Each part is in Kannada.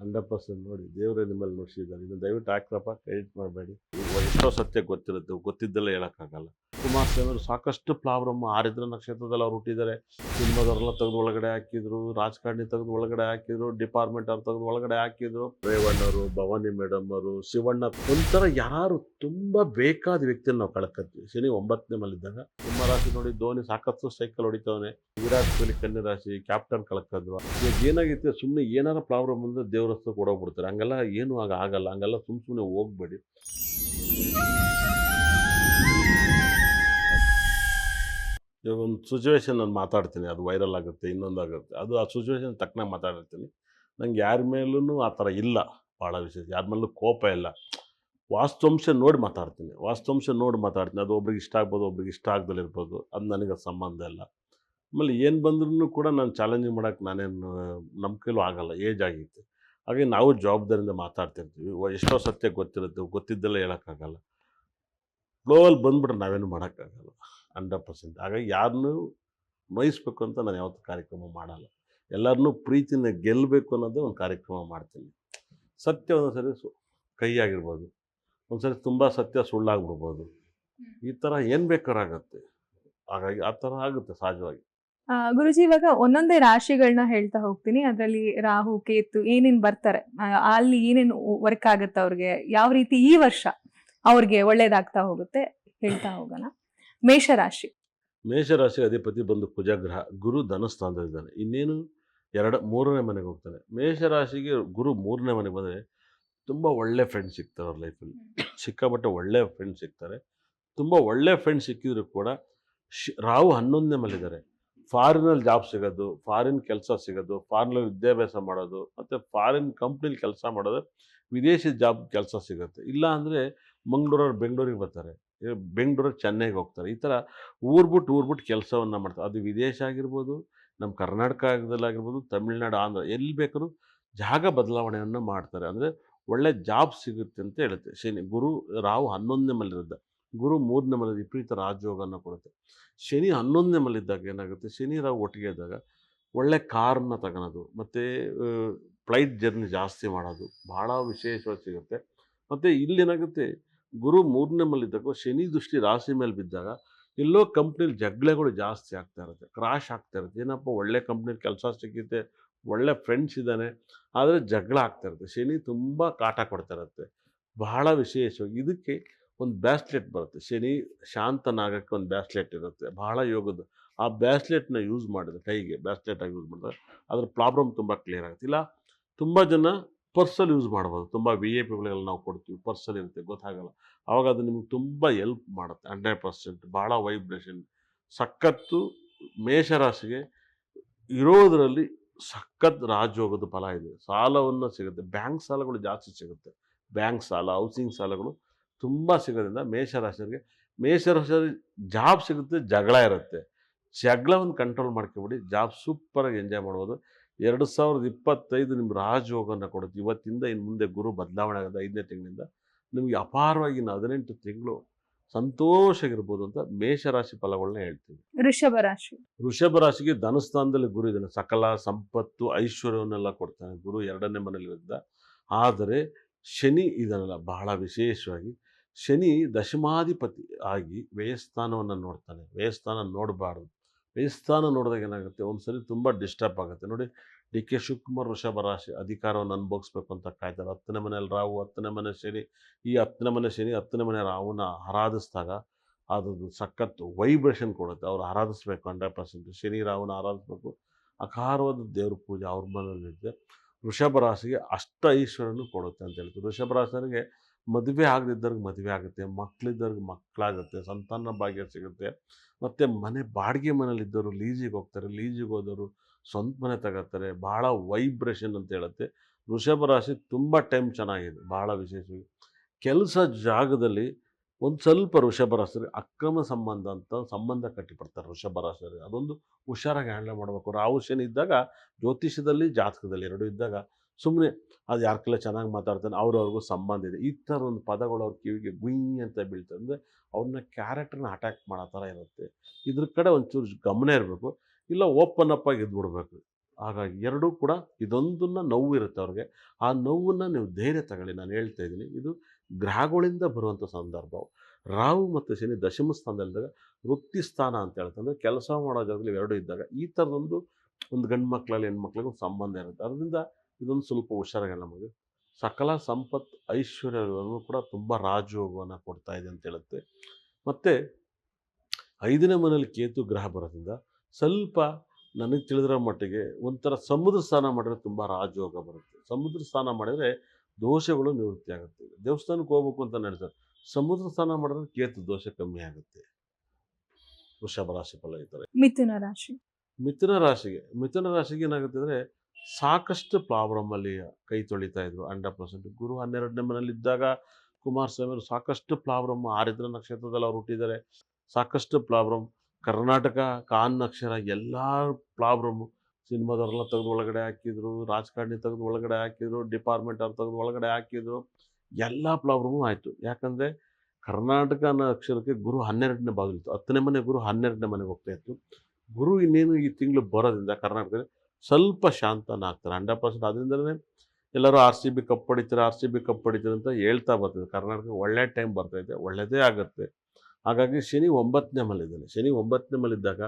ಹಂಡ್ರೆಡ್ ಪರ್ಸೆಂಟ್ ನೋಡಿ ದೇವರೇ ನಿಮ್ಮಲ್ಲಿ ನುಡಿಸಿದ್ದಾರೆ. ಇನ್ನು ದಯವಿಟ್ಟು ಹಾಕ್ರಪ್ಪ ಕ್ರೆಡಿಟ್ ಮಾಡಬೇಡಿ. ಈಗ ಎಷ್ಟೋ ಸತ್ಯ ಗೊತ್ತಿರುತ್ತೆ. ಗೊತ್ತಿದ್ದೆಲ್ಲ ಹೇಳೋಕ್ಕಾಗಲ್ಲ. ಕುಮಾರಸ್ವಾಮಿ ಅವರು ಸಾಕಷ್ಟು ಪ್ರಾಬ್ಲಮ್ ಆರಿದ್ರ ನಕ್ಷತ್ರದಲ್ಲಿ ಅವ್ರು ಹುಟ್ಟಿದ್ದಾರೆ. ಸಿನಿಮಾದವರೆಲ್ಲ ತೆಗೆದು ಒಳಗಡೆ ಹಾಕಿದ್ರು. ರಾಜಕಾರಣಿ ತೆಗೆದು ಒಳಗಡೆ ಹಾಕಿದ್ರು. ಡಿಪಾರ್ಟ್ಮೆಂಟ್ ಅವ್ರು ತೆಗೆದು ಒಳಗಡೆ ಹಾಕಿದ್ರು. ರೇವಣ್ಣವರು ಭವಾನಿ ಮೇಡಮ್ ಅವರು, ಶಿವಣ್ಣ ಒಂಥರ ಯಾರು ತುಂಬಾ ಬೇಕಾದ ವ್ಯಕ್ತಿಯನ್ನು ನಾವು ಕಳ್ಕತ್ತೀವಿ ಶನಿ ಒಂಬತ್ತನೇ ಮಲ್ಲಿದ್ದಾಗ ನಿಮ್ಮ ರಾಶಿ ನೋಡಿ, ಧೋನಿ ಸಾಕಷ್ಟು ಸೈಕಲ್ ಹೊಡಿತಾವನೆ. ವಿರಾಟ್ ಕೊಹ್ಲಿ ಕನ್ಯಾ ರಾಶಿ ಕ್ಯಾಪ್ಟನ್ ಕಳ್ಕದ್ವ. ಇವಾಗ ಏನಾಗಿತ್ತು ಸುಮ್ಮನೆ ಏನಾರ ಪ್ರಾಬ್ಲಮ್ ಅಂದ್ರೆ ದೇವ್ರ ಹತ್ರ ಕೊಡೋಗ್ಬಿಡ್ತಾರೆ. ಹಂಗೆಲ್ಲ ಏನು ಆಗ ಆಗಲ್ಲ. ಹಂಗೆಲ್ಲ ಸುಮ್ ಸುಮ್ಮನೆ ಹೋಗ್ಬೇಡಿ. ಇವಾಗ ಒಂದು ಸಿಚುವೇಶನ್ ನಾನು ಮಾತಾಡ್ತೀನಿ, ಅದು ವೈರಲ್ ಆಗುತ್ತೆ, ಇನ್ನೊಂದು ಆಗುತ್ತೆ. ಅದು ಆ ಸಿಚುವೇಶನ್ ತಕ್ಕನಾಗಿ ಮಾತಾಡಿರ್ತೀನಿ. ನಂಗೆ ಯಾರ ಮೇಲೂ ಆ ಥರ ಇಲ್ಲ ಭಾಳ ವಿಶೇಷ. ಯಾರ ಮೇಲೂ ಕೋಪ ಇಲ್ಲ. ವಾಸ್ತವಾಂಶ ನೋಡಿ ಮಾತಾಡ್ತೀನಿ. ವಾಸ್ತವಾಂಶ ನೋಡಿ ಮಾತಾಡ್ತೀನಿ. ಅದು ಒಬ್ರಿಗೆ ಇಷ್ಟ ಆಗ್ಬೋದು, ಒಬ್ರಿಗೆ ಇಷ್ಟ ಆಗ್ದಲ್ಲಿ ಇರ್ಬೋದು. ಅದು ನನಗೆ ಸಂಬಂಧ ಇಲ್ಲ. ಆಮೇಲೆ ಏನು ಬಂದ್ರೂ ಕೂಡ ನಾನು ಚಾಲೆಂಜಿಂಗ್ ಮಾಡೋಕ್ಕೆ ನಾನೇನು ನಮ್ಮ ಕೈಲೂ ಆಗಲ್ಲ. ಏಜ್ ಆಗಿತ್ತು. ಹಾಗೆ ನಾವು ಜವಾಬ್ದಾರಿಯಿಂದ ಮಾತಾಡ್ತಿರ್ತೀವಿ. ಎಷ್ಟೋ ಸತ್ಯ ಗೊತ್ತಿರುತ್ತೆ. ಗೊತ್ತಿದ್ದೆಲ್ಲ ಹೇಳೋಕ್ಕಾಗಲ್ಲ. ಫ್ಲೋವಲ್ಲಿ ಬಂದ್ಬಿಟ್ರೆ ನಾವೇನು ಮಾಡೋಕ್ಕಾಗಲ್ಲ. Hundred percent. ಹಾಗಾಗಿ ಯಾರನ್ನೂ ನೋಯಿಸ್ಬೇಕು ಅಂತ ನಾನು ಯಾವತ್ತೂ ಕಾರ್ಯಕ್ರಮ ಮಾಡಲ್ಲ. ಎಲ್ಲರನ್ನೂ ಪ್ರೀತಿನ ಗೆಲ್ಲಬೇಕು ಅನ್ನೋದೇ ಒಂದು ಕಾರ್ಯಕ್ರಮ ಮಾಡ್ತೀನಿ. ಸತ್ಯ ಒಂದೊಂದ್ಸರಿ ಸು ಕೈ ಆಗಿರ್ಬೋದು ಒಂದ್ಸರಿ ತುಂಬ ಸತ್ಯ ಸುಳ್ಳಾಗ್ಬಿಡ್ಬೋದು. ಈ ಥರ ಏನು ಬೇಕಾರಾಗತ್ತೆ ಹಾಗಾಗಿ ಆ ಥರ ಆಗುತ್ತೆ ಸಹಜವಾಗಿ. ಗುರುಜಿ ಇವಾಗ ಒಂದೊಂದೇ ರಾಶಿಗಳನ್ನ ಹೇಳ್ತಾ ಹೋಗ್ತೀನಿ. ಅದರಲ್ಲಿ ರಾಹು ಕೇತು ಏನೇನು ಬರ್ತಾರೆ. ಅಲ್ಲಿ ಏನೇನು ವರ್ಕ್ ಆಗುತ್ತೆ ಅವ್ರಿಗೆ? ಯಾವ ರೀತಿ ಈ ವರ್ಷ ಅವ್ರಿಗೆ ಒಳ್ಳೇದಾಗ್ತಾ ಹೋಗುತ್ತೆ ಹೇಳ್ತಾ ಹೋಗೋಣ. ಮೇಷರಾಶಿ. ಮೇಷರಾಶಿ ಅಧಿಪತಿ ಬಂದು ಕುಜಗ್ರಹ ಗುರು ಧನಸ್ಥಾನದಲ್ಲಿದ್ದಾನೆ. ಇನ್ನೇನು? ಎರಡು ಮೂರನೇ ಮನೆಗೆ ಹೋಗ್ತಾನೆ. ಮೇಷರಾಶಿಗೆ ಗುರು ಮೂರನೇ ಮನೆಗೆ ಬಂದರೆ ತುಂಬ ಒಳ್ಳೆ ಫ್ರೆಂಡ್ಸ್ ಸಿಗ್ತಾರೆ ಅವ್ರ ಲೈಫಲ್ಲಿ ಸಿಕ್ಕಾಪಟ್ಟೆ ಒಳ್ಳೆ ಫ್ರೆಂಡ್ಸ್ ಸಿಗ್ತಾರೆ. ತುಂಬ ಒಳ್ಳೆ ಫ್ರೆಂಡ್ಸ್ ಸಿಕ್ಕಿದ್ರು ಕೂಡ ಶ್ ರಾವು ಹನ್ನೊಂದನೇ ಮನೆಯಿದ್ದಾರೆ ಫಾರಿನಲ್ಲಿ ಜಾಬ್ ಸಿಗೋದು ಫಾರಿನ್ ಕೆಲಸ ಸಿಗೋದು ಫಾರಿನಲ್ಲಿ ವಿದ್ಯಾಭ್ಯಾಸ ಮಾಡೋದು ಮತ್ತು ಫಾರಿನ್ ಕಂಪ್ನೀಲಿ ಕೆಲಸ ಮಾಡೋದು ವಿದೇಶಿ ಜಾಬ್ ಕೆಲಸ ಸಿಗುತ್ತೆ. ಇಲ್ಲ ಅಂದರೆ ಮಂಗಳೂರವ್ರು ಬೆಂಗಳೂರಿಗೆ ಬರ್ತಾರೆ. ಇವ್ರು ಬೆಂಗಳೂರಿಗೆ ಚೆನ್ನೈಗೆ ಹೋಗ್ತಾರೆ. ಈ ಥರ ಊರು ಬಿಟ್ಟು ಊರು ಬಿಟ್ಟು ಕೆಲಸವನ್ನು ಮಾಡ್ತಾರೆ. ಅದು ವಿದೇಶ ಆಗಿರ್ಬೋದು, ನಮ್ಮ ಕರ್ನಾಟಕದಲ್ಲಾಗಿರ್ಬೋದು ತಮಿಳ್ನಾಡು, ಆಂಧ್ರ, ಎಲ್ಲಿ ಬೇಕಾದ್ರೂ ಜಾಗ ಬದಲಾವಣೆಯನ್ನು ಮಾಡ್ತಾರೆ. ಅಂದರೆ ಒಳ್ಳೆ ಜಾಬ್ ಸಿಗುತ್ತೆ ಅಂತ ಹೇಳುತ್ತೆ. ಶನಿ, ಗುರು ರಾವು ಹನ್ನೊಂದನೇ ಮಲ್ಲಿದ್ದ ಗುರು ಮೂರನೇ ಮಲ್ಲಿ ವಿಪರೀತ ರಾಜಯೋಗವನ್ನು ಕೊಡುತ್ತೆ. ಶನಿ ಹನ್ನೊಂದನೇ ಮಲ್ಲಿದ್ದಾಗ ಏನಾಗುತ್ತೆ? ಶನಿ ರಾವು ಒಟ್ಟಿಗೆ ಇದ್ದಾಗ ಒಳ್ಳೆ ಕಾರನ್ನ ತಗೊಳೋದು, ಮತ್ತು ಫ್ಲೈಟ್ ಜರ್ನಿ ಜಾಸ್ತಿ ಮಾಡೋದು ಭಾಳ ವಿಶೇಷವಾಗಿ ಸಿಗುತ್ತೆ. ಮತ್ತು ಇಲ್ಲೇನಾಗುತ್ತೆ? ಗುರು ಮೂರನೇ ಇದ್ದಾಗ ಶನಿ ದೃಷ್ಟಿ ರಾಶಿ ಮೇಲೆ ಬಿದ್ದಾಗ ಎಲ್ಲೋ ಕಂಪ್ನಿಲಿ ಜಗಳಗಳು ಜಾಸ್ತಿ ಆಗ್ತಾ ಇರುತ್ತೆ ಕ್ರಾಶ್ ಆಗ್ತಾ ಇರುತ್ತೆ. ಏನಪ್ಪ, ಒಳ್ಳೆ ಕಂಪ್ನಿಲಿ ಕೆಲಸ ಸಿಕ್ಕಿದ್ದೆ ಒಳ್ಳೆ ಫ್ರೆಂಡ್ಸ್ ಇದ್ದಾನೆ, ಆದರೆ ಜಗಳ ಆಗ್ತಾ ಇರುತ್ತೆ. ಶನಿ ತುಂಬ ಕಾಟ ಕೊಡ್ತಾ ಇರುತ್ತೆ. ಬಹಳ ವಿಶೇಷವಾಗಿ ಇದಕ್ಕೆ ಒಂದು ಬ್ಯಾಸ್ಲೆಟ್ ಬರುತ್ತೆ. ಶನಿ ಶಾಂತನಾಗಕ್ಕೆ ಒಂದು ಬ್ಯಾಸ್ಲೆಟ್ ಇರುತ್ತೆ. ಬಹಳ ಯೋಗದ. ಆ ಬ್ಯಾಸ್ಲೆಟ್ನ ಯೂಸ್ ಮಾಡಿದ್ರೆ, ಕೈಗೆ ಬ್ಯಾಸ್ಲೆಟಾಗಿ ಯೂಸ್ ಮಾಡಿದ್ರೆ ಅದ್ರ ಪ್ರಾಬ್ಲಮ್ ತುಂಬ ಕ್ಲಿಯರ್ ಆಗುತ್ತೆ. ಇಲ್ಲ, ತುಂಬ ಜನ ಪರ್ಸಲ್ಲಿ ಯೂಸ್ ಮಾಡ್ಬೋದು. ತುಂಬ ವಿ ಎ ಪಿಗಳಿಗೆಲ್ಲ ನಾವು ಕೊಡ್ತೀವಿ. ಪರ್ಸಲ್ಲಿ ಇರುತ್ತೆ, ಗೊತ್ತಾಗಲ್ಲ. ಆವಾಗ ಅದು ನಿಮ್ಗೆ ತುಂಬ ಎಲ್ಪ್ ಮಾಡುತ್ತೆ. ಹಂಡ್ರೆಡ್ ಪರ್ಸೆಂಟ್ ಭಾಳ ವೈಬ್ರೇಷನ್ ಸಖತ್ತು ಮೇಷರಾಶಿಗೆ ಇರೋದರಲ್ಲಿ ಸಖತ್ ರಾಜಯೋಗದ ಫಲ ಇದೆ. ಸಾಲವನ್ನು ಸಿಗುತ್ತೆ. ಬ್ಯಾಂಕ್ ಸಾಲಗಳು ಜಾಸ್ತಿ ಸಿಗುತ್ತೆ. ಬ್ಯಾಂಕ್ ಸಾಲ ಹೌಸಿಂಗ್ ಸಾಲಗಳು ತುಂಬ ಸಿಗೋದ್ರಿಂದ ಮೇಷರಾಶಿಯರಿಗೆ ಮೇಷರಾಶಿಯಲ್ಲಿ ಜಾಬ್ ಸಿಗುತ್ತೆ, ಜಗಳ ಇರುತ್ತೆ. ಜಗಳವನ್ನು ಕಂಟ್ರೋಲ್ ಮಾಡ್ಕೊಬಿಡಿ. ಜಾಬ್ ಸೂಪರಾಗಿ ಎಂಜಾಯ್ ಮಾಡ್ಬೋದು. ಎರಡು ಸಾವಿರದ ಇಪ್ಪತ್ತೈದು ನಿಮ್ಮ ರಾಜಯೋಗನ ಕೊಡುತ್ತೆ. ಇವತ್ತಿಂದ ಇನ್ನು ಮುಂದೆ ಗುರು ಬದಲಾವಣೆ ಆಗೋದು ಐದನೇ ತಿಂಗಳಿಂದ ನಿಮಗೆ ಅಪಾರವಾಗಿ ಇನ್ನು ಹದಿನೆಂಟು ತಿಂಗಳು ಸಂತೋಷವಾಗಿರ್ಬೋದು ಅಂತ ಮೇಷರಾಶಿ ಫಲಗಳನ್ನ ಹೇಳ್ತೀವಿ. ಋಷಭ ರಾಶಿ. ಋಷಭ ರಾಶಿಗೆ ಧನಸ್ಥಾನದಲ್ಲಿ ಗುರು ಇದನ್ನು ಸಕಲ ಸಂಪತ್ತು ಐಶ್ವರ್ಯವನ್ನೆಲ್ಲ ಕೊಡ್ತಾನೆ ಗುರು ಎರಡನೇ ಮನೇಲಿದ್ದ ಆದರೆ ಶನಿ ಇದನ್ನೆಲ್ಲ ಬಹಳ ವಿಶೇಷವಾಗಿ. ಶನಿ ದಶಮಾಧಿಪತಿ ಆಗಿ ವ್ಯಯಸ್ಥಾನವನ್ನು ನೋಡ್ತಾನೆ. ವ್ಯಯಸ್ಥಾನ ನೋಡಬಾರ್ದು. ವ್ಯಯಸ್ಥಾನ ನೋಡಿದಾಗ ಏನಾಗುತ್ತೆ? ಒಂದು ಸರಿ ತುಂಬ ಡಿಸ್ಟರ್ಬ್ ಆಗುತ್ತೆ. ನೋಡಿ, ಡಿ ಕೆ ಶಿವಕುಮಾರ್ ವೃಷಭ ರಾಶಿ ಅಧಿಕಾರವನ್ನು ಅನುಭವಿಸ್ಬೇಕು ಅಂತ ಕಾಯ್ತಾರೆ. ಹತ್ತನೇ ಮನೆಯಲ್ಲಿ ರಾವು ಹತ್ತನೇ ಮನೆ ಶನಿ. ಈ ಹತ್ತನೇ ಮನೆ ಶನಿ, ಹತ್ತನೇ ಮನೆ ರಾವನ್ನ ಆರಾಧಿಸಿದಾಗ ಅದು ಸಖತ್ತು ವೈಬ್ರೇಷನ್ ಕೊಡುತ್ತೆ. ಅವ್ರು ಆರಾಧಿಸ್ಬೇಕು ಹಂಡ್ರೆಡ್ ಪರ್ಸೆಂಟ್ ಶನಿ, ರಾಹುನ ಆರಾಧಿಸ್ಬೇಕು. ಅಕಾರವಾದ ದೇವ್ರ ಪೂಜೆ ಅವ್ರ ಮನೇಲಿರುತ್ತೆ ವೃಷಭ ರಾಶಿಗೆ ಅಷ್ಟ ಈಶ್ವರನು ಕೊಡುತ್ತೆ ಅಂತ ಹೇಳ್ತೀವಿ ವೃಷಭ ರಾಶಿಯವರಿಗೆ ಮದುವೆ ಆಗದಿದ್ದವ್ರಿಗೆ ಮದುವೆ ಆಗುತ್ತೆ ಮಕ್ಕಳಿದ್ದವ್ರಿಗೆ ಮಕ್ಕಳಾಗುತ್ತೆ ಸಂತಾನ ಭಾಗ್ಯ ಸಿಗುತ್ತೆ. ಮತ್ತು ಮನೆ ಬಾಡಿಗೆ ಮನೇಲಿದ್ದವರು ಲೀಜಿಗೆ ಹೋಗ್ತಾರೆ, ಲೀಜಿಗೆ ಹೋದವರು ಸ್ವಂತ ಮನೆ ತಗೋತಾರೆ, ಭಾಳ ವೈಬ್ರೇಷನ್ ಅಂತ ಹೇಳುತ್ತೆ. ವೃಷಭ ರಾಶಿ ತುಂಬ ಟೈಮ್ ಚೆನ್ನಾಗಿದೆ, ಭಾಳ ವಿಶೇಷವಾಗಿ. ಕೆಲಸ ಜಾಗದಲ್ಲಿ ಒಂದು ಸ್ವಲ್ಪ ವೃಷಭ ರಾಶಿಯರಿಗೆ ಅಕ್ರಮ ಸಂಬಂಧ ಅಂತ ಸಂಬಂಧ ಕಟ್ಟಿಬಿಡ್ತಾರೆ ವೃಷಭ ರಾಶಿಯರಿಗೆ ಅದೊಂದು ಹುಷಾರಾಗಿ ಹ್ಯಾಂಡಲ್ ಮಾಡಬೇಕು. ರಾಹು ಶನಿ ಇದ್ದಾಗ ಜ್ಯೋತಿಷದಲ್ಲಿ ಜಾತಕದಲ್ಲಿ ಎರಡು ಇದ್ದಾಗ ಸುಮ್ಮನೆ ಅದು ಯಾರ ಚೆನ್ನಾಗಿ ಮಾತಾಡ್ತಾನೆ ಅವ್ರವ್ರಿಗೂ ಸಂಬಂಧ ಇದೆ. ಈ ಥರ ಒಂದು ಪದಗಳು ಅವ್ರ ಕಿವಿಗೆ ಗುಯ್ ಅಂತ ಬೀಳ್ತದೆ ಅಂದರೆ ಅವ್ರನ್ನ ಕ್ಯಾರೆಕ್ಟರ್ನ ಅಟ್ಯಾಕ್ ಮಾಡೋ ಥರ ಇರುತ್ತೆ. ಇದ್ರ ಕಡೆ ಒಂಚೂರು ಗಮನ ಇರಬೇಕು. ಇಲ್ಲ ಓಪನ್ ಅಪ್ ಆಗಿ ಇದ್ಬಿಡ್ಬೇಕು. ಹಾಗಾಗಿ ಎರಡೂ ಕೂಡ ಇದೊಂದನ್ನು ನೋವು ಇರುತ್ತೆ ಅವ್ರಿಗೆ. ಆ ನೋವನ್ನು ನೀವು ಧೈರ್ಯ ತಗೊಳ್ಳಿ. ನಾನು ಹೇಳ್ತಾ ಇದ್ದೀನಿ. ಇದು ಗ್ರಹಗಳಿಂದ ಬರುವಂಥ ಸಂದರ್ಭ. ರಾಹು ಮತ್ತು ಶನಿ ದಶಮ ಸ್ಥಾನದಲ್ಲಿದ್ದಾಗ ವೃತ್ತಿ ಸ್ಥಾನ ಅಂತ ಹೇಳ್ತಂದ್ರೆ ಕೆಲಸ ಮಾಡೋ ಜಾಗದಲ್ಲಿ ಎರಡು ಇದ್ದಾಗ ಈ ಥರದೊಂದು ಒಂದು ಗಂಡು ಮಕ್ಕಳಲ್ಲಿ ಹೆಣ್ಮಕ್ಳಿಗೂ ಸಂಬಂಧ ಇರುತ್ತೆ. ಅದರಿಂದ ಇದೊಂದು ಸ್ವಲ್ಪ ಹುಷಾರಾಗಲ್ಲ ನಮಗೆ. ಸಕಲ ಸಂಪತ್ ಐಶ್ವರ್ಯಗಳನ್ನು ಕೂಡ ತುಂಬ ರಾಜಯೋಗವನ್ನು ಕೊಡ್ತಾ ಇದೆ ಅಂತ ಹೇಳುತ್ತೆ. ಮತ್ತು ಐದನೇ ಮನೇಲಿ ಕೇತು ಗ್ರಹ ಬರೋದ್ರಿಂದ ಸ್ವಲ್ಪ ನನಗೆ ತಿಳಿದಿರೋ ಮಟ್ಟಿಗೆ ಒಂಥರ ಸಮುದ್ರ ಸ್ನಾನ ಮಾಡಿದ್ರೆ ತುಂಬ ರಾಜಯೋಗ ಬರುತ್ತೆ. ಸಮುದ್ರ ಸ್ನಾನ ಮಾಡಿದರೆ ದೋಷಗಳು ನಿವೃತ್ತಿ ಆಗುತ್ತೆ. ದೇವಸ್ಥಾನಕ್ಕೆ ಹೋಗ್ಬೇಕು ಅಂತ ನಡೆಸ್ತಾರೆ. ಸಮುದ್ರ ಸ್ನಾನ ಮಾಡಿದ್ರೆ ಕೇತು ದೋಷ ಕಮ್ಮಿ ಆಗುತ್ತೆ. ವೃಷಭ ರಾಶಿ ಫಲ ಇದ್ದಾರೆ ಮಿಥುನ ರಾಶಿ. ಮಿಥುನ ರಾಶಿಗೆ ಮಿಥುನ ರಾಶಿಗೆ ಏನಾಗುತ್ತೆ ಅಂದರೆ ಸಾಕಷ್ಟು ಪ್ರಾಬ್ಲಮಲ್ಲಿ ಕೈ ತೊಳಿತಾ ಇದ್ರು ಹಂಡ್ರೆಡ್ ಪರ್ಸೆಂಟ್. ಗುರು ಹನ್ನೆರಡನೇ ಮನೇಲಿದ್ದಾಗ ಕುಮಾರಸ್ವಾಮಿ ಅವರು ಸಾಕಷ್ಟು ಪ್ರಾಬ್ಲಮ್ ಆರಿದ್ರ ನಕ್ಷತ್ರದಲ್ಲಿ ಅವ್ರು ಹುಟ್ಟಿದ್ದಾರೆ. ಸಾಕಷ್ಟು ಪ್ರಾಬ್ಲಮ್ ಕರ್ನಾಟಕ ಕಾನ್ ಅಕ್ಷರ ಎಲ್ಲ ಪ್ರಾಬ್ಲಮ್ ಸಿನಿಮಾದವ್ರೆಲ್ಲ ತೆಗೆದು ಒಳಗಡೆ ಹಾಕಿದ್ರು, ರಾಜಕಾರಣಿ ತೆಗೆದು ಒಳಗಡೆ ಹಾಕಿದ್ರು, ಡಿಪಾರ್ಟ್ಮೆಂಟ್ ಅವ್ರು ತೆಗೆದು ಒಳಗಡೆ ಹಾಕಿದ್ರು. ಎಲ್ಲ ಪ್ರಾಬ್ಲಮ್ಮು ಆಯಿತು. ಯಾಕಂದರೆ ಕರ್ನಾಟಕ ಅನ್ನೋ ಅಕ್ಷರಕ್ಕೆ ಗುರು ಹನ್ನೆರಡನೇ ಬಾಗಿಲಿತ್ತು ಹತ್ತನೇ ಮನೆ ಗುರು ಹನ್ನೆರಡನೇ ಮನೆಗೆ ಹೋಗ್ತಾ ಇತ್ತು. ಗುರು ಇನ್ನೇನು ಈ ತಿಂಗಳು ಬರೋದ್ರಿಂದ ಕರ್ನಾಟಕದಲ್ಲಿ ಸ್ವಲ್ಪ ಶಾಂತನ ಆಗ್ತಾರೆ. ಹಂಡ್ರೆಡ್ ಪರ್ಸೆಂಟ್ ಅದರಿಂದಲೇ ಎಲ್ಲರೂ ಆರ್ ಸಿ ಬಿ ಕಪ್ ಪಡಿತೀರ, ಆರ್ ಸಿ ಬಿ ಕಪ್ ಪಡಿತೀರ ಅಂತ ಹೇಳ್ತಾ ಬರ್ತದೆ ಕರ್ನಾಟಕ ಒಳ್ಳೆ ಟೈಮ್ ಬರ್ತೈತೆ ಒಳ್ಳೆಯದೇ ಆಗುತ್ತೆ. ಹಾಗಾಗಿ ಶನಿ ಒಂಬತ್ತನೇ ಮಲ್ಲಿದ್ದಾನೆ ಶನಿ ಒಂಬತ್ತನೇ ಮಲ್ಲಿದ್ದಾಗ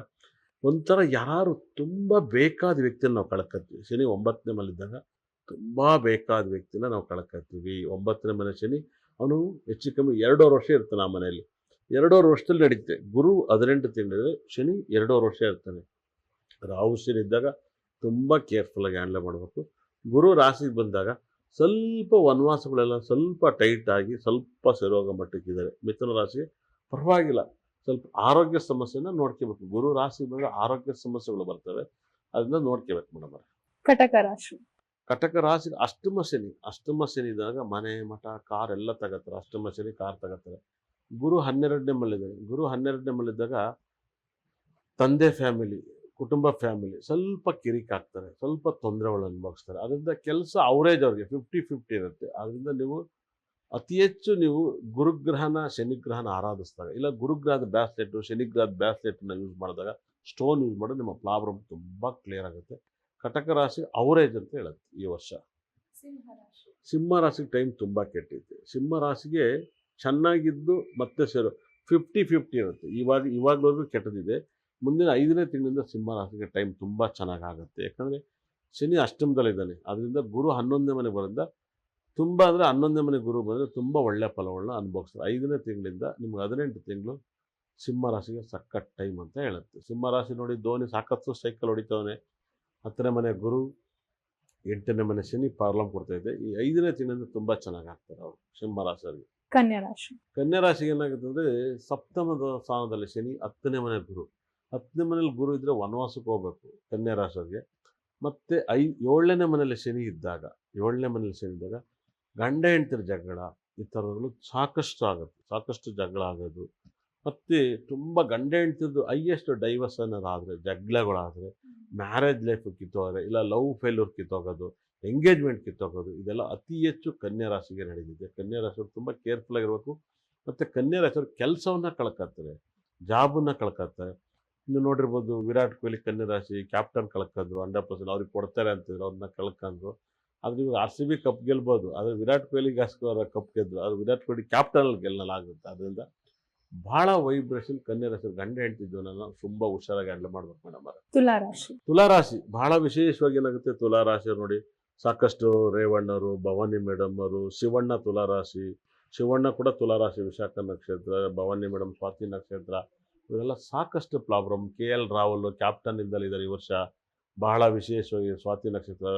ಒಂಥರ ಯಾರು ತುಂಬ ಬೇಕಾದ ವ್ಯಕ್ತಿನ ನಾವು ಕಳ್ಕತ್ತೀವಿ ಶನಿ ಒಂಬತ್ತನೇ ಮಲ್ಲಿದ್ದಾಗ ತುಂಬ ಬೇಕಾದ ವ್ಯಕ್ತಿನ ನಾವು ಕಳ್ಕತ್ತೀವಿ ಒಂಬತ್ತನೇ ಮನೆ ಶನಿ, ಅವನು ಹೆಚ್ಚು ಕಮ್ಮಿ ಎರಡೂವರೆ ವರ್ಷ ಇರ್ತಾನೆ ಆ ಮನೆಯಲ್ಲಿ. ಎರಡೂವರೆ ವರ್ಷದಲ್ಲಿ ನಡೀತೆ. ಗುರು ಹದಿನೆಂಟು ತಿಂಗಳಿದ್ರೆ ಶನಿ ಎರಡೂವರೆ ವರ್ಷ ಇರ್ತಾನೆ. ರಾಹು ಶನಿ ಇದ್ದಾಗ ತುಂಬ ಕೇರ್ಫುಲ್ಲಾಗಿ ಹ್ಯಾಂಡಲ್ ಮಾಡಬೇಕು. ಗುರು ರಾಶಿಗೆ ಬಂದಾಗ ಸ್ವಲ್ಪ ವನವಾಸಗಳೆಲ್ಲ ಸ್ವಲ್ಪ ಟೈಟ್ ಆಗಿ ಸ್ವಲ್ಪ ಸರೋಗ ಮಟ್ಟಕ್ಕಿದ್ದಾರೆ. ಮಿಥುನ ರಾಶಿಗೆ ಪರವಾಗಿಲ್ಲ. ಸ್ವಲ್ಪ ಆರೋಗ್ಯ ಸಮಸ್ಯೆನ ನೋಡ್ಕೋಬೇಕು. ಗುರು ರಾಶಿ ಬಂದಾಗ ಆರೋಗ್ಯ ಸಮಸ್ಯೆಗಳು ಬರ್ತವೆ. ಅದನ್ನ ನೋಡ್ಕೋಬೇಕು ಮೇಡಮ್ ಕಟಕ ರಾಶಿ. ಕಟಕ ರಾಶಿ ಅಷ್ಟಮ ಶನಿ ಅಷ್ಟಮ ಶನಿ ಇದ್ದಾಗ ಮನೆ ಮಠ ಕಾರ್ ಎಲ್ಲ ತಗೋತಾರೆ ಅಷ್ಟಮ ಶನಿ ಕಾರ್ ತಗೋತಾರೆ ಗುರು ಹನ್ನೆರಡನೇ ಮಲ್ಲಿದ್ದಾರೆ ಗುರು ಹನ್ನೆರಡನೇ ಮಲ್ಲಿದ್ದಾಗ ತಂದೆ ಫ್ಯಾಮಿಲಿ ಕುಟುಂಬ ಫ್ಯಾಮಿಲಿ ಸ್ವಲ್ಪ ಕಿರಿಕಾಗ್ತಾರೆ ಸ್ವಲ್ಪ ತೊಂದರೆಗಳು ಅನುಭವಿಸ್ತಾರೆ. ಅದರಿಂದ ಕೆಲಸ ಅವರೇಜ್ ಅವ್ರಿಗೆ ಫಿಫ್ಟಿ ಫಿಫ್ಟಿ ಇರುತ್ತೆ. ಅದರಿಂದ ನೀವು ಅತಿ ಹೆಚ್ಚು ನೀವು ಗುರುಗ್ರಹನ ಶನಿಗ್ರಹನ ಆರಾಧಿಸ್ತಾರೆ ಇಲ್ಲ ಗುರುಗ್ರಹದ ಬ್ಯಾಸ್ಲೆಟು ಶನಿಗ್ರಹದ ಬ್ಯಾಸ್ಲೆಟನ್ನ ಯೂಸ್ ಮಾಡಿದಾಗ ಸ್ಟೋನ್ ಯೂಸ್ ಮಾಡಿದ್ರೆ ನಿಮ್ಮ ಪ್ರಾಬ್ಲಮ್ ತುಂಬ ಕ್ಲಿಯರ್ ಆಗುತ್ತೆ. ಕಟಕ ರಾಶಿ ಅವರೇಜ್ ಅಂತ ಹೇಳುತ್ತೆ ಈ ವರ್ಷ. ಸಿಂಹ ರಾಶಿಗೆ ಟೈಮ್ ತುಂಬ ಕೆಟ್ಟೈತೆ. ಸಿಂಹ ರಾಶಿಗೆ ಚೆನ್ನಾಗಿದ್ದು ಮತ್ತೆ ಸೇರು ಫಿಫ್ಟಿ ಫಿಫ್ಟಿ ಇರುತ್ತೆ. ಇವಾಗ ಇವಾಗಲೂ ಕೆಟ್ಟದಿದೆ. ಮುಂದಿನ ಐದನೇ ತಿಂಗಳಿಂದ ಸಿಂಹ ರಾಶಿಗೆ ಟೈಮ್ ತುಂಬ ಚೆನ್ನಾಗಾಗುತ್ತೆ. ಯಾಕಂದರೆ ಶನಿ ಅಷ್ಟಮದಲ್ಲಿದ್ದಾನೆ ಅದರಿಂದ ಗುರು ಹನ್ನೊಂದನೇ ಮನೆ ಬರೋದ್ರಿಂದ ತುಂಬ ಅಂದರೆ ಹನ್ನೊಂದನೇ ಮನೆ ಗುರು ಬಂದರೆ ತುಂಬ ಒಳ್ಳೆಯ ಫಲಗಳನ್ನ ಅನುಭವಿಸ್ತಾರೆ. ಐದನೇ ತಿಂಗಳಿಂದ ನಿಮ್ಗೆ ಹದಿನೆಂಟು ತಿಂಗಳು ಸಿಂಹ ರಾಶಿಗೆ ಸಖತ್ ಟೈಮ್ ಅಂತ ಹೇಳುತ್ತೆ. ಸಿಂಹ ರಾಶಿ ನೋಡಿ ಧೋನಿ ಸಾಕಷ್ಟು ಸೈಕಲ್ ಹೊಡಿತವನೆ. ಹತ್ತನೇ ಮನೆ ಗುರು ಎಂಟನೇ ಮನೆ ಶನಿ ಪ್ರಾಬ್ಲಮ್ ಕೊಡ್ತಾಯಿದೆ ಈ ಐದನೇ ತಿಂಗಳಿಂದ ತುಂಬ ಚೆನ್ನಾಗಿ ಆಗ್ತಾರೆ ಅವರು ಸಿಂಹ ರಾಶಿಯವರಿಗೆ. ಕನ್ಯಾ ರಾಶಿ. ಕನ್ಯಾ ರಾಶಿಗೆ ಏನಾಗುತ್ತೆ ಅಂದರೆ ಸಪ್ತಮದ ಸ್ಥಾನದಲ್ಲಿ ಶನಿ ಹತ್ತನೇ ಮನೆ ಗುರು. ಹತ್ತನೇ ಮನೇಲಿ ಗುರು ಇದ್ದರೆ ವನವಾಸಕ್ಕೆ ಹೋಗ್ಬೇಕು ಕನ್ಯಾ ರಾಶಿಗೆ ಮತ್ತು ಐ ಏಳನೇ ಮನೇಲಿ ಶನಿ ಇದ್ದಾಗ ಏಳನೇ ಮನೇಲಿ ಶನಿ ಇದ್ದಾಗ ಗಂಡ ಹೆಂಡ್ತಿರ ಜಗಳ ಈ ಥರಗಳು ಸಾಕಷ್ಟು ಆಗುತ್ತೆ ಸಾಕಷ್ಟು ಜಗಳ ಆಗೋದು. ಮತ್ತು ತುಂಬ ಗಂಡ ಹೆಂಡ್ತಿದ್ದು ಹೈಯೆಸ್ಟ್ ಡೈವರ್ಸ್ ಅನ್ನೋದು ಆದರೆ ಜಗಳಗಳಾದರೆ ಮ್ಯಾರೇಜ್ ಲೈಫ್ ಕಿತ್ತೋದ್ರೆ ಇಲ್ಲ ಲವ್ ಫೇಲ್ಯೂರ್ ಕಿತ್ತೋಗೋದು ಎಂಗೇಜ್ಮೆಂಟ್ ಕಿತ್ತೋಗೋದು ಇದೆಲ್ಲ ಅತಿ ಹೆಚ್ಚು ಕನ್ಯಾ ರಾಶಿಗೆ ನಡೆದಿದೆ. ಕನ್ಯಾ ರಾಶಿಯವರು ತುಂಬ ಕೇರ್ಫುಲ್ ಆಗಿರಬೇಕು. ಮತ್ತು ಕನ್ಯಾ ರಾಶಿಯವರು ಕೆಲಸವನ್ನು ಕಳ್ಕೊತಾರೆ ಜಾಬನ್ನು ಕಳ್ಕೊತಾರೆ ಇನ್ನು ನೋಡಿರ್ಬೋದು ವಿರಾಟ್ ಕೊಹ್ಲಿ ಕನ್ಯಾ ರಾಶಿ ಕ್ಯಾಪ್ಟನ್ ಕಳ್ಕೊಂಡ್ರು ಹಂಡ್ರೆಡ್ ಪರ್ಸೆಂಟ್ ಅವ್ರಿಗೆ ಕೊಡ್ತಾರೆ ಅಂತಿದ್ರು ಅವ್ರನ್ನ ಕಳ್ಕೊಂಡ್ರು ಆದರೆ ಇವಾಗ ಆರ್ ಸಿ ಬಿ ಕಪ್ ಗೆಲ್ಬೋದು ಆದರೆ ವಿರಾಟ್ ಕೊಹ್ಲಿಗೋಸ್ಕರ ಕಪ್ ಗೆದ್ರು ಅದು ವಿರಾಟ್ ಕೊಹ್ಲಿ ಕ್ಯಾಪ್ಟನಲ್ಲಿ ಗೆಲ್ಲಲಾಗುತ್ತೆ. ಅದರಿಂದ ಭಾಳ ವೈಬ್ರೇಷನ್ ಕನ್ಯಾ ರಾಶಿ ಗಂಡ ಹೆಂಡ್ತಿದ್ದು ನಾನು ತುಂಬಾ ಹುಷಾರಾಗಿ ಹ್ಯಾಂಡಲ್ ಮಾಡ್ಬೇಕು ಮೇಡಮ್ ತುಲಾ ರಾಶಿ. ತುಲಾರಾಶಿ ಬಹಳ ವಿಶೇಷವಾಗಿ ಏನಾಗುತ್ತೆ ತುಲಾರಾಶಿ ನೋಡಿ ಸಾಕಷ್ಟು ರೇವಣ್ಣರು ಭವಾನಿ ಮೇಡಮ್ ಅವರು ಶಿವಣ್ಣ ತುಲಾರಾಶಿ ಶಿವಣ್ಣ ಕೂಡ ತುಲಾರಾಶಿ ವಿಶಾಖ ನಕ್ಷತ್ರ ಭವಾನಿ ಮೇಡಮ್ ಸ್ವಾತಿ ನಕ್ಷತ್ರ ಇವರೆಲ್ಲ ಸಾಕಷ್ಟು problem. K L Rahul captain ಇದ್ದಾರೆ ಈ ವರ್ಷ. ಬಹಳ ವಿಶೇಷವಾಗಿ ಸ್ವಾತಿ ನಕ್ಷತ್ರ,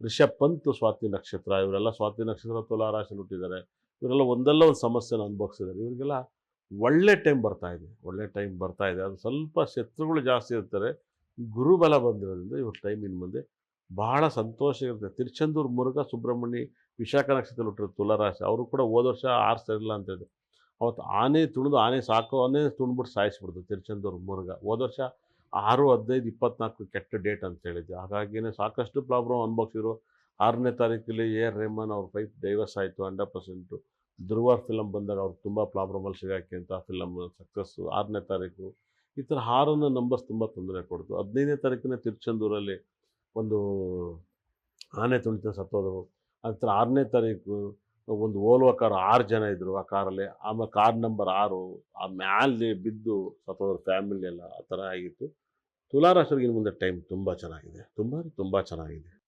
ರಿಷಬ್ ಪಂತ್ ಸ್ವಾತಿ ನಕ್ಷತ್ರ, ಇವರೆಲ್ಲ ಸ್ವಾತಿ ನಕ್ಷತ್ರ ತುಲಾರಾಶಿ ಹುಟ್ಟಿದ್ದಾರೆ. ಇವರೆಲ್ಲ ಒಂದಲ್ಲ ಒಂದು ಸಮಸ್ಯೆನ ಅನುಭವಿಸಿದ್ದಾರೆ. ಇವರಿಗೆಲ್ಲ ಒಳ್ಳೆ ಟೈಮ್ ಬರ್ತಾ ಇದೆ. ಒಳ್ಳೆ ಟೈಮ್ ಬರ್ತಾ ಇದೆ. ಅದು ಸ್ವಲ್ಪ ಶತ್ರುಗಳು ಜಾಸ್ತಿ ಇರ್ತಾರೆ. ಗುರುಬಲ ಬಂದಿರೋದ್ರಿಂದ ಇವ್ರ ಟೈಮ್ ಇನ್ನು ಮುಂದೆ ಬಹಳ ಸಂತೋಷ ಇರುತ್ತೆ. ತಿರುಚಂದೂರು ಮುರುಘ ಸುಬ್ರಹ್ಮಣ್ಯ ವಿಶಾಖ ನಕ್ಷತ್ರ ಹುಟ್ಟಿರೋ ತುಲಾರಾಶಿ ಅವರು ಕೂಡ ಹೋದ ವರ್ಷ ಆರಿಸ್ತಾ ಇರಲಿಲ್ಲ ಅಂತ ಹೇಳಿದ್ರು. ಅವತ್ತು ಆನೆ ತುಳಿದು ಆನೆ ಸಾಕು ಆನೆ ತುಣ್ಬಿಟ್ಟು ಸಾಯಿಸ್ಬಿಡ್ತು ತಿರುಚಂದೂರು ಮುರುಗ. ಹೋದ ವರ್ಷ ಆರು, ಹದಿನೈದು, ಇಪ್ಪತ್ನಾಲ್ಕು ಕೆಟ್ಟ ಡೇಟ್ ಅಂತ ಹೇಳಿದ್ದೆ ಹಾಗಾಗಿನೇ ಸಾಕಷ್ಟು ಪ್ರಾಬ್ಲಮ್ ಅನುಭವಿಸಿದ್ರು. ಆರನೇ ತಾರೀಕಲ್ಲಿ ಎ ಆರ್ ರೆಹಮಾನ್ ಅವ್ರ ಪೈಪ್ ಡೈವರ್ಸ್ ಆಯಿತು, ಹಂಡ್ರೆಡ್ ಪರ್ಸೆಂಟು ಧ್ರುವ ಫಿಲಮ್ ಬಂದಾಗ ಅವ್ರು ತುಂಬ ಪ್ರಾಬ್ಲಮಲ್ಲಿ ಸಿಗಾಕಿ ಅಂತ ಫಿಲಮ್ ಸಕ್ಸಸ್ಸು ಆರನೇ ತಾರೀಕು. ಈ ಥರ ಹಾರನ್ನು ನಂಬರ್ಸ್ ತುಂಬ ತೊಂದರೆ ಕೊಡ್ತು. ಹದಿನೈದನೇ ತಾರೀಕಿನ ತಿರುಚಂದೂರಲ್ಲಿ ಒಂದು ಆನೆ ತುಳಿತ ಸತ್ತೋದ್ರು. ನಂತರ ಆರನೇ ತಾರೀಕು ಒಂದು ಓಲ್ವ ಕಾರ್ ಆರು ಜನ ಇದ್ದರು ಆ ಕಾರಲ್ಲಿ. ಆಮೇಲೆ ಕಾರ್ ನಂಬರ್ ಆರು, ಆ ಮ್ಯಾಲೆ ಬಿದ್ದು ಸತ್ತೋದ್ರ ಫ್ಯಾಮಿಲಿ ಎಲ್ಲ ಆ ಥರ ಆಗಿತ್ತು. ತುಲಾರಾಶಿಗೆ ಇನ್ನು ಮುಂದೆ ಟೈಮ್ ತುಂಬ ಚೆನ್ನಾಗಿದೆ. ತುಂಬ ತುಂಬ ಚೆನ್ನಾಗಿದೆ.